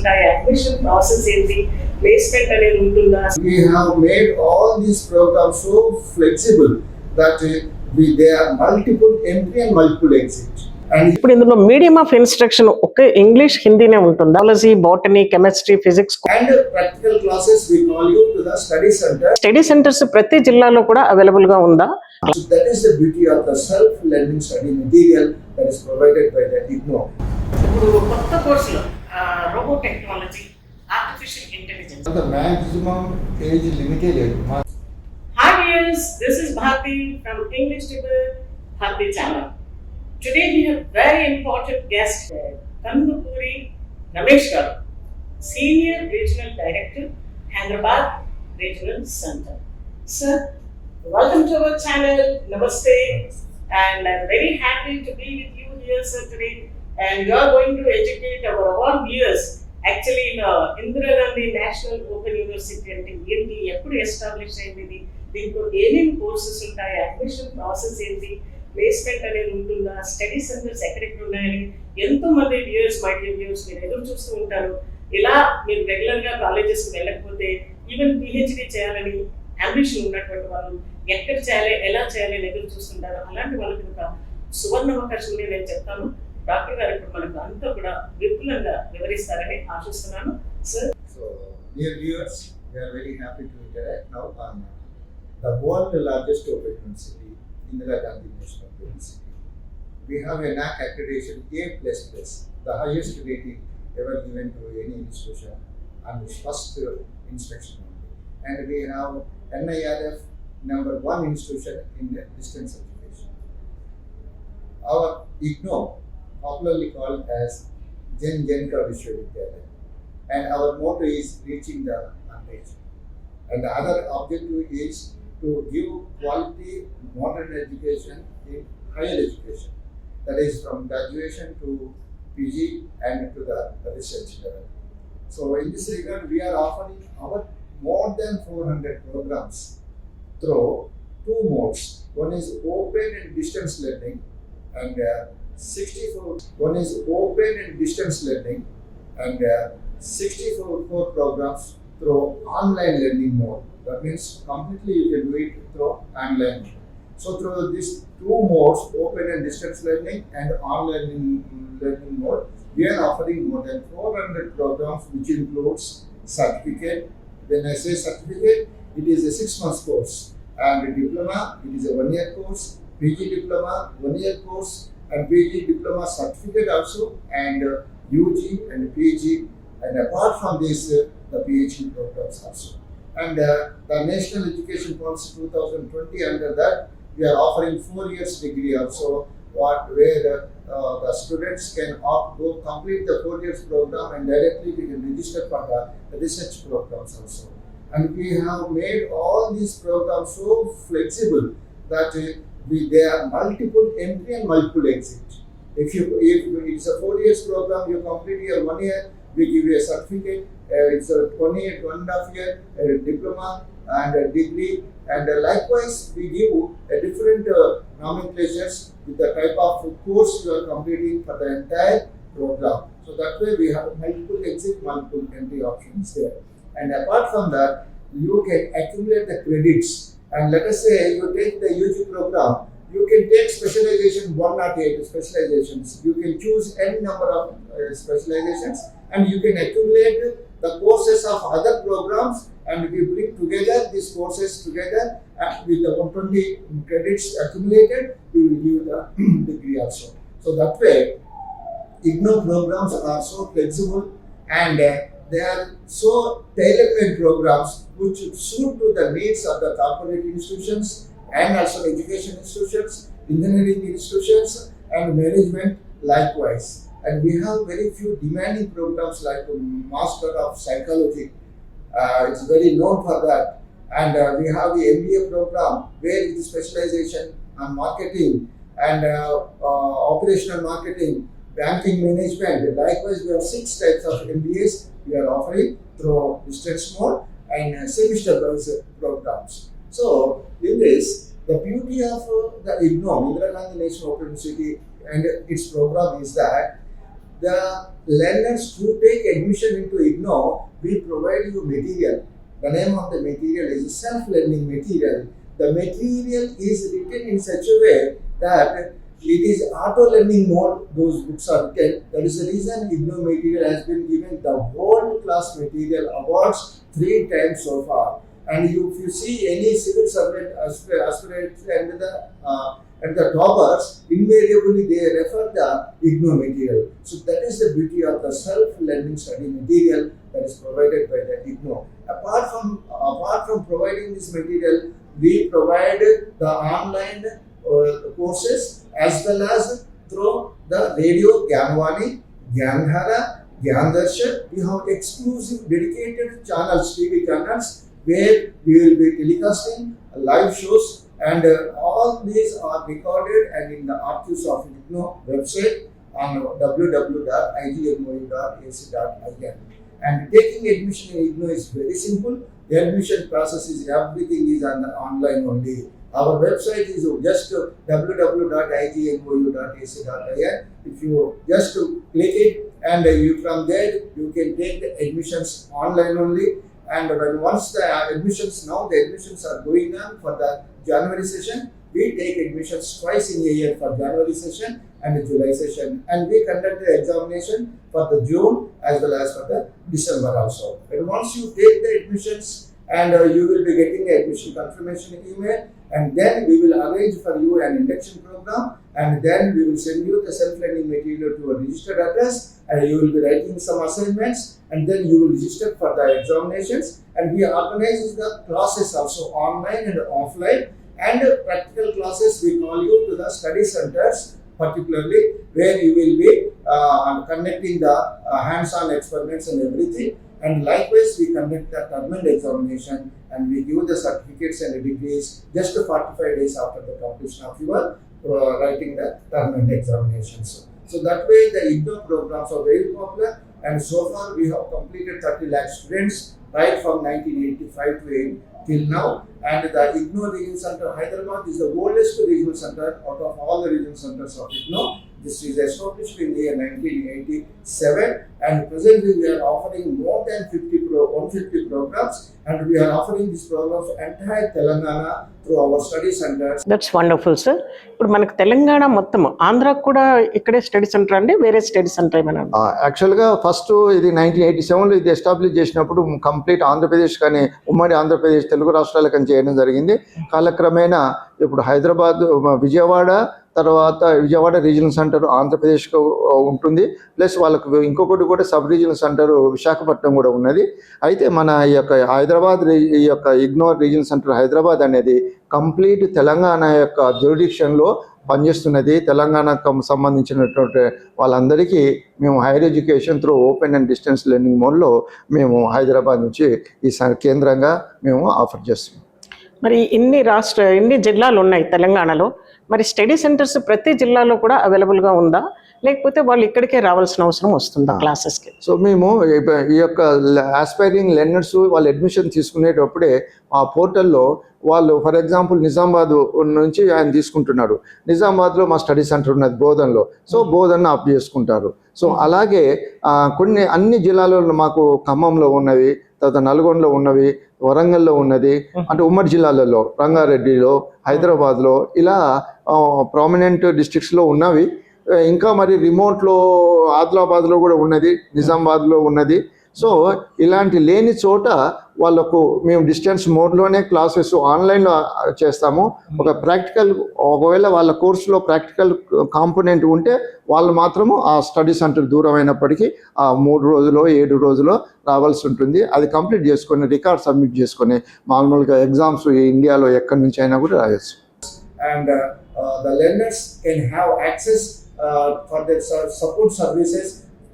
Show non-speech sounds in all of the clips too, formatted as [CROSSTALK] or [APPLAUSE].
ఉంటాయి admission process ఏంటి? Placement అనేది ఉంటుందా? We have made all these programmes so flexible that we they are multiple entry and multiple exit ఇప్పుడు ఇందులో medium of instruction ఒకే English హిందీనే ఉంటుంది. Biology botany chemistry physics and practical classes we call you to the study centre study centres ప్రతి జిల్లాలో కూడా అవైలబుల్గా ఉందా? That the beauty of the self learning study material that is provided by the IGNOU ఇప్పుడు కొత్త కోర్సులో robo technology artificial intelligence The maximum age limited. Hi viewers, this is Bharti from English Table Bharti channel. Today we have very important guest, Kandupuri Ramesh Garu, Senior Regional Director, Hyderabad Regional Center. Sir, welcome to our channel. Namaste. And I'm very happy to be with you here, sir, today. And you are going to educate our all viewers. Actually, in uh, Indira Gandhi National Open University అంటే ఏంటి? ఎప్పుడు establish అయింది? దీంట్లో ఏమేమి courses ఉంటాయి? Admission process ఏంటి? Placement అనేది ఉంటుందా? స్టడీ సెంటర్స్ ఎక్కడెక్కడ ఉన్నాయని ఎంతో మంది వ్యూయర్స్ మై వ్యూయర్స్ మీరు ఎదురు చూస్తూ ఉంటారు. ఇలా మీరు రెగ్యులర్గా కాలేజెస్కి వెళ్ళకపోతే ఈవెన్ పిహెచ్డి చేయాలని అంబిషన్ ఉన్నటువంటి వాళ్ళు ఎక్కడ చేయాలి? ఎలా చేయాలి? అని ఎదురు చూస్తుంటారు. అలాంటి వాళ్ళకి ఒక సువర్ణ అవకాశం నేను చెప్తాను. డాక్టర్ గారు ఇప్పుడు మనకు అంతా కూడా విపులంగా వివరిస్తారని ఆశిస్తున్నాను sir So, dear viewers, we are very happy to interact now on the world largest open university, Indira Gandhi National University. We have a NAC accreditation A++, the highest rating ever given to any institution and its first uh, inspection only. And we have NIRF number one institution in the distance education. Our IGNO, popularly called as Jen Jenka Vishwavidyalaya, and our motto is reaching the unreached. And the other objective is to give quality modern education in higher education, that is from graduation to PG and to the, the research level. So in this regard, we are offering our more than 400 programs through two modes. One is open and distance learning, and uh, 64. One is open and distance learning, and uh, 64 core programs through online learning mode. That means completely you can do it through online. So through these two modes, open and distance learning and online learning mode, we are offering more than 400 programs, which includes certificate. When I say certificate, it is a six month course, and diploma, it is a one year course. PG diploma, one year course, and PG diploma certificate also, and uh, UG and PG, and apart from this, uh, the PhD programs also. And uh, the National Education Policy 2020, under that, we are offering four years degree also, what where uh, the students can opt go complete the four years program and directly we can register for the, the research programs also. And we have made all these programs so flexible that uh, there are multiple entry and multiple exit. If you if it's a four years program, you complete your one year, we give you a certificate. Uh, it's a one year, one and a half year uh, diploma and a degree. And uh, likewise, we give a different uh, nomenclatures with the type of course you are completing for the entire program. So that way we have multiple exit, multiple entry options there. And apart from that, you can accumulate the credits. And let us say you take the UG program, you can take specialization 108 specializations. You can choose any number of uh, specializations and you can accumulate the courses of other programs and we bring together these courses together with the 120 credits accumulated, we will give the [CLEARS THROAT] degree also. So that way, IGNO programs are so flexible and uh, they are so tailor-made programs which suit to the needs of the corporate institutions and also education institutions, engineering institutions, and management likewise. And we have very few demanding programs like Master of Psychology. Uh, it's very known for that. And uh, we have the MBA program where it is specialization on marketing and uh, uh, operational marketing, banking management. Likewise, we have six types of MBAs we are offering through distance mode and uh, semester-based programs. So, in this, the beauty of uh, the IGNO, Indira Gandhi National Open University, and its program is that the learners who take admission into IGNO, we provide you material. The name of the material is self-learning material. The material is written in such a way that it is auto-learning mode, those books are written. That is the reason IGNO material has been given the world-class material awards three times so far. And you, if you see any civil servant aspir- aspirants and the uh, and the toppers, invariably they refer the IGNO material. So that is the beauty of the self-learning study material that is provided by the IGNO. Apart from apart from providing this material, we provide the online uh, courses as well as through the radio Gyanvani, Gyandhara, Gyandarshan. We have exclusive dedicated channels, TV channels, where we will be telecasting live shows and uh, all these are recorded and in the archives of IGNO website on www.igmou.ac.in. And taking admission in IGNO is very simple. The admission process is everything is on the online only. Our website is just www.igmou.ac.in. If you just click it and you from there you can take the admissions online only. And when once the admissions now the admissions are going on for the January session, we take admissions twice in a year for January session and July session, and we conduct the examination for the June as well as for the December also. And once you take the admissions, and uh, you will be getting the admission confirmation email, and then we will arrange for you an induction program, and then we will send you the self-learning material to a registered address, and you will be writing some assignments, and then you will register for the examinations, and we organize the classes also online and offline, and practical classes we call you to the study centers particularly where you will be uh, the uh, hands-on experiments and everything and likewise we conduct the terminal examination and we give the certificates and degrees just 45 days after the completion of your uh, writing the terminal examinations so that way the IGNO programs are very popular and so far we have completed 30 lakh students right from 1985 to till now. And the IGNO Regional Center Hyderabad is the oldest regional center out of all the regional centers of IGNO. This is established in the year 1987 and presently we are offering more than 50 pro, 150 programs and we are offering these programs entire Telangana through our study centers. That's wonderful sir ఇప్పుడు మనకు తెలంగాణ మొత్తం ఆంధ్రాకు కూడా ఇక్కడే study centre అండి వేరే study centre ఏమైనా? యాక్చువల్గా ఫస్ట్ ఇది నైన్టీన్ ఎయిటీ సెవెన్లో ఇది ఎస్టాబ్లిష్ చేసినప్పుడు కంప్లీట్ ఆంధ్రప్రదేశ్ కానీ ఉమ్మడి ఆంధ్రప్రదేశ్ తెలుగు రాష్ట్రాలకు చేయడం జరిగింది. కాలక్రమేణా ఇప్పుడు హైదరాబాద్ విజయవాడ తర్వాత విజయవాడ రీజనల్ సెంటర్ ఆంధ్రప్రదేశ్కు ఉంటుంది. ప్లస్ వాళ్ళకు ఇంకొకటి కూడా సబ్ రీజనల్ సెంటర్ విశాఖపట్నం కూడా ఉన్నది. అయితే మన ఈ యొక్క హైదరాబాద్ ఈ యొక్క ఇగ్నోర్ రీజనల్ సెంటర్ హైదరాబాద్ అనేది కంప్లీట్ తెలంగాణ యొక్క జ్యూరిడిక్షన్లో పనిచేస్తున్నది. తెలంగాణకు సంబంధించినటువంటి వాళ్ళందరికీ మేము higher education through open and distance learning మోడ్లో మేము హైదరాబాద్ నుంచి ఈ కేంద్రంగా మేము ఆఫర్ చేస్తున్నాం. మరి ఇన్ని రాష్ట్ర ఇన్ని జిల్లాలు ఉన్నాయి తెలంగాణలో. మరి స్టడీ సెంటర్స్ ప్రతి జిల్లాలో కూడా అవైలబుల్గా ఉందా? లేకపోతే వాళ్ళు ఇక్కడికే రావాల్సిన అవసరం వస్తుందా క్లాసెస్కి? సో మేము ఈ- యొక్క ఆస్పైరింగ్ లెర్నర్స్ వాళ్ళు అడ్మిషన్ తీసుకునేటప్పుడే ఆ పోర్టల్లో వాళ్ళు ఫర్ ఎగ్జాంపుల్ నిజామాబాద్ నుంచి ఆయన తీసుకుంటున్నాడు నిజామాబాద్లో మా స్టడీ సెంటర్ ఉన్నది బోధన్లో. సో బోధన్ అప్ చేసుకుంటారు. సో అలాగే కొన్ని అన్ని జిల్లాలలో మాకు ఖమ్మంలో ఉన్నవి తర్వాత నల్గొండలో ఉన్నవి వరంగల్లో ఉన్నది అంటే ఉమ్మడి జిల్లాలలో రంగారెడ్డిలో హైదరాబాద్లో ఇలా ప్రామినెంట్ డిస్ట్రిక్ట్స్లో ఉన్నవి. ఇంకా మరి రిమోట్లో ఆదిలాబాద్లో కూడా ఉన్నది నిజామాబాద్లో ఉన్నది. సో ఇలాంటి లేని చోట వాళ్ళకు మేము డిస్టెన్స్ మోడ్లోనే క్లాసెస్ ఆన్లైన్లో చేస్తాము. ఒక ప్రాక్టికల్ ఒకవేళ వాళ్ళ కోర్సులో ప్రాక్టికల్ కాంపోనెంట్ ఉంటే వాళ్ళు మాత్రము ఆ స్టడీ సెంటర్ దూరం అయినప్పటికీ ఆ మూడు రోజులు ఏడు రోజులు రావాల్సి ఉంటుంది. అది కంప్లీట్ చేసుకొని రికార్డ్ సబ్మిట్ చేసుకొని మామూలుగా ఎగ్జామ్స్ ఇండియాలో ఎక్కడి నుంచి అయినా కూడా రాయొచ్చు. And uh, uh, the learners can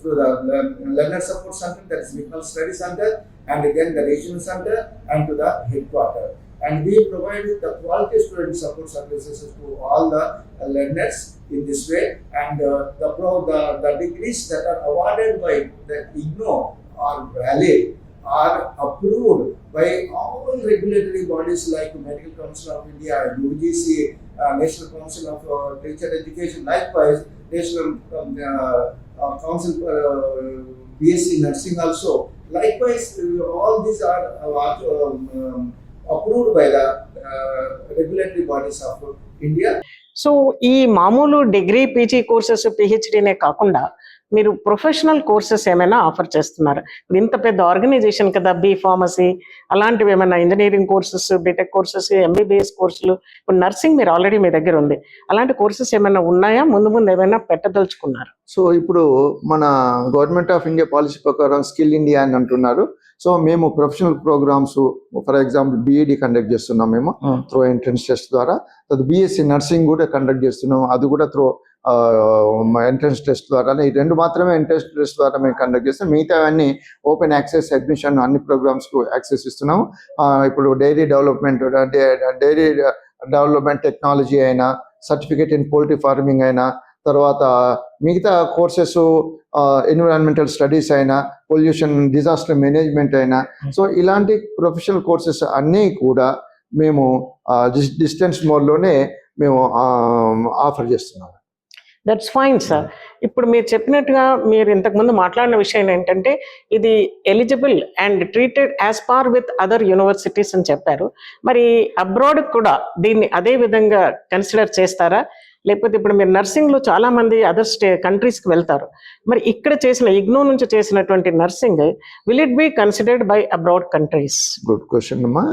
through the learner support center that is Vignal Study Center and again the regional center and to the headquarter. And we provide the quality student support services to all the learners in this way. And uh, the, pro- the the degrees that are awarded by the IGNO are valid are approved by all regulatory bodies like Medical Council of India, UGC, uh, National Council of uh, Teacher Education, likewise National um, uh, uh, council uh, BSc nursing also. Likewise, all these are um, approved by the uh, regulatory bodies of India. So ఈ మామూలు degree PG courses పిహెచ్డీనే కాకుండా మీరు professional courses ఏమైనా offer చేస్తున్నారు. ఇప్పుడు ఇంత పెద్ద organisation కదా బి ఫార్మసీ అలాంటివి ఏమైనా engineering courses B Tech courses MBBS కోర్సులు ఇప్పుడు నర్సింగ్ మీరు ఆల్రెడీ మీ దగ్గర ఉంది. అలాంటి కోర్సెస్ ఏమైనా ఉన్నాయా? ముందు ముందు ఏమైనా పెట్టదలుచుకున్నారు? సో ఇప్పుడు మన గవర్నమెంట్ ఆఫ్ ఇండియా పాలసీ ప్రకారం స్కిల్ ఇండియా అని అంటున్నారు. సో మేము professional programmes for example BEd conduct చేస్తున్నాం మేము త్రో ఎంట్రన్స్ టెస్ట్ ద్వారా. తర్వాత బీఎస్సీ నర్సింగ్ కూడా కండక్ట్ చేస్తున్నాం. అది కూడా త్రో ఎంట్రన్స్ టెస్ట్ ద్వారా ఈ రెండు మాత్రమే ఎంట్రన్స్ టెస్ట్ ద్వారా మేము కండక్ట్ చేస్తాం మిగతా అన్ని ఓపెన్ యాక్సెస్ అడ్మిషన్ అన్ని ప్రోగ్రామ్స్కు యాక్సెస్ ఇస్తున్నాము. ఇప్పుడు dairy development dairy development technology అయినా సర్టిఫికేట్ ఇన్ పోల్ట్రీ ఫార్మింగ్ అయినా తర్వాత మిగతా కోర్సెస్ ఎన్విరాన్మెంటల్ స్టడీస్ అయినా పొల్యూషన్ డిజాస్టర్ మేనేజ్మెంట్ అయినా. సో ఇలాంటి ప్రొఫెషనల్ కోర్సెస్ అన్నీ కూడా మేము డిస్టెన్స్ మోడ్లోనే మేము ఆఫర్ చేస్తున్నాము. దట్స్ ఫైన్ సార్ ఇప్పుడు మీరు చెప్పినట్టుగా మీరు ఇంతకుముందు మాట్లాడిన విషయం ఏంటంటే ఇది eligible and treated as par with other universities అని చెప్పారు. మరి అబ్రాడ్ కూడా దీన్ని అదే విధంగా కన్సిడర్ చేస్తారా? లేకపోతే ఇప్పుడు మీరు nursing లో చాలా మంది అదర్ స్టే కంట్రీస్కి వెళ్తారు. మరి ఇక్కడ చేసిన ఇగ్నో నుంచి చేసినటువంటి nursing will it be considered by abroad countries good question అమ్మా.